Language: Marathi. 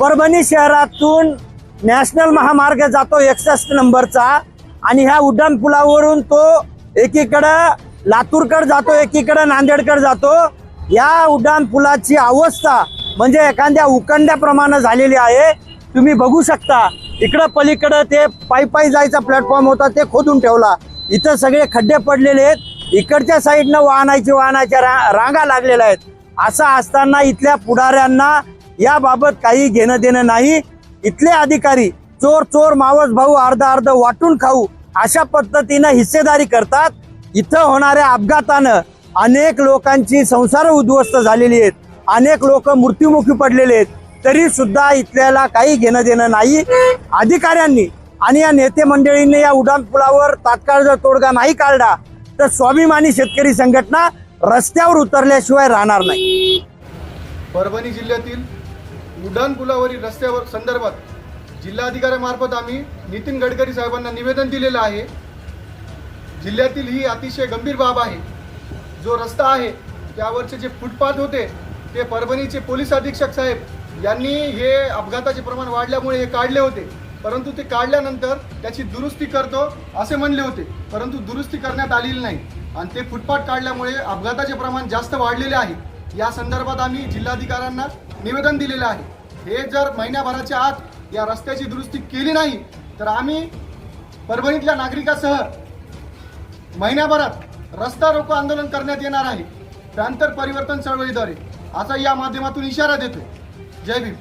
परभणी शहरातून नॅशनल महामार्ग जातो एकसष्ट नंबरचा. आणि ह्या उड्डाण पुलावरून तो एकीकडं लातूरकडे जातो एकीकडं नांदेडकडे जातो. या उड्डाण पुलाची अवस्था म्हणजे एखाद्या उकंड्याप्रमाणे झालेली आहे. तुम्ही बघू शकता इकडं पलीकडं ते पायी पायी जायचा प्लॅटफॉर्म होता ते खोदून ठेवला. इथं सगळे खड्डे पडलेले आहेत. इकडच्या साईडनं वाहनाची वाहनाच्या रा रांगा लागलेल्या आहेत. असं असताना इथल्या पुढाऱ्यांना याबाबत काही घेणं देणं नाही. इथले अधिकारी चोर चोर मावस भाऊ अर्ध अर्ध वाटून खाऊ अशा पद्धतीनं हिस्सेदारी करतात. इथं होणाऱ्या अपघातानं अनेक लोकांची संसार उद्ध्वस्त झालेली आहेत. अनेक लोक मृत्युमुखी पडलेले आहेत. तरी सुद्धा इथल्याला काही घेणं देणं नाही. अधिकाऱ्यांनी आणि या नेते मंडळींनी या उड्डाणपुलावर तात्काळ जर तोडगा नाही काढला तर स्वाभिमानी शेतकरी संघटना रस्त्यावर उतरल्याशिवाय राहणार नाही. परभणी जिल्ह्यातील उड्डाणपुलावरील रस्त्यावर संदर्भात जिल्हाधिकाऱ्यामार्फत आम्ही नितीन गडकरी साहेबांना निवेदन दिलेलं आहे. जिल्ह्यातील ही अतिशय गंभीर बाब आहे. जो रस्ता आहे त्यावरचे जे फुटपाथ होते ते परभणीचे पोलीस अधीक्षक साहेब यांनी हे अपघाताचे प्रमाण वाढल्यामुळे हे काढले होते. परंतु ते काढल्यानंतर त्याची दुरुस्ती करतो असे म्हणले होते. परंतु दुरुस्ती करण्यात आलेली नाही. आणि ते फुटपाथ काढल्यामुळे अपघाताचे प्रमाण जास्त वाढलेले आहे. या संदर्भात आम्ही जिल्हाधिकाऱ्यांना निवेदन दिलेलं आहे. हे जर महिन्याभराच्या आत या रस्त्याची दुरुस्ती केली नाही तर आम्ही परभणीतल्या नागरिकासह महिन्याभरात रस्ता रोको आंदोलन करण्यात येणार आहे. प्रांतर परिवर्तन चळवळीद्वारे. असा या माध्यमातून इशारा देतो जय भीम.